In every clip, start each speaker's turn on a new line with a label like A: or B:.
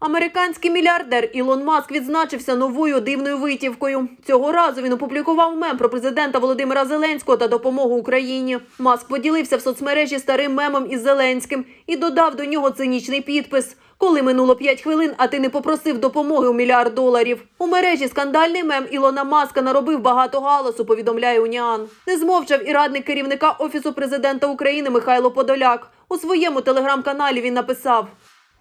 A: Американський мільярдер Ілон Маск відзначився новою дивною витівкою. Цього разу він опублікував мем про президента Володимира Зеленського та допомогу Україні. Маск поділився в соцмережі старим мемом із Зеленським і додав до нього цинічний підпис. Коли минуло 5 хвилин, а ти не попросив допомоги у мільярд доларів. У мережі скандальний мем Ілона Маска наробив багато галасу, повідомляє Уніан. Не змовчав і радник керівника Офісу президента України Михайло Подоляк. У своєму телеграм-каналі він написав: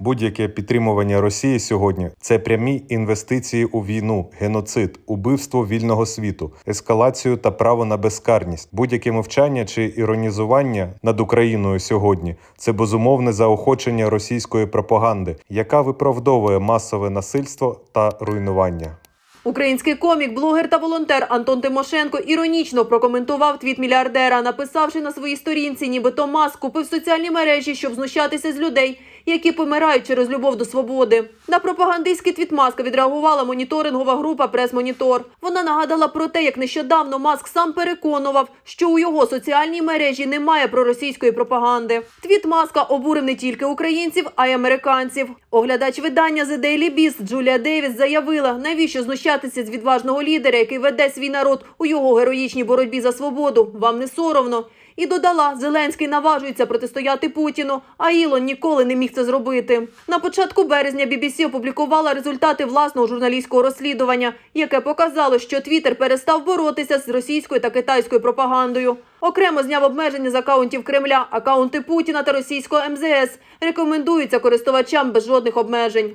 B: Будь-яке підтримування Росії сьогодні це прямі інвестиції у війну, геноцид, убивство вільного світу, ескалацію та право на безкарність. Будь-яке мовчання чи іронізування над Україною сьогодні це безумовне заохочення російської пропаганди, яка виправдовує масове насильство та руйнування.
A: Український комік, блогер та волонтер Антон Тимошенко іронічно прокоментував твіт мільярдера, написавши на своїй сторінці, нібито Маск купив соціальні мережі, щоб знущатися з людей, які помирають через любов до свободи. На пропагандистський твіт Маска відреагувала моніторингова група Прес-Монітор. Вона нагадала про те, як нещодавно Маск сам переконував, що у його соціальній мережі немає проросійської пропаганди. Твіт Маска обурив не тільки українців, а й американців. Оглядач видання The Daily Beast Джулія Девіс заявила, навіщо знущатися з відважного лідера, який веде свій народ у його героїчній боротьбі за свободу. Вам не соромно. І додала, Зеленський наважується протистояти Путіну, а Ілон ніколи не міг це зробити. На початку березня BBC опублікувала результати власного журналістського розслідування, яке показало, що Твіттер перестав боротися з російською та китайською пропагандою. Окремо зняв обмеження з акаунтів Кремля, акаунти Путіна та російського МЗС рекомендуються користувачам без жодних обмежень.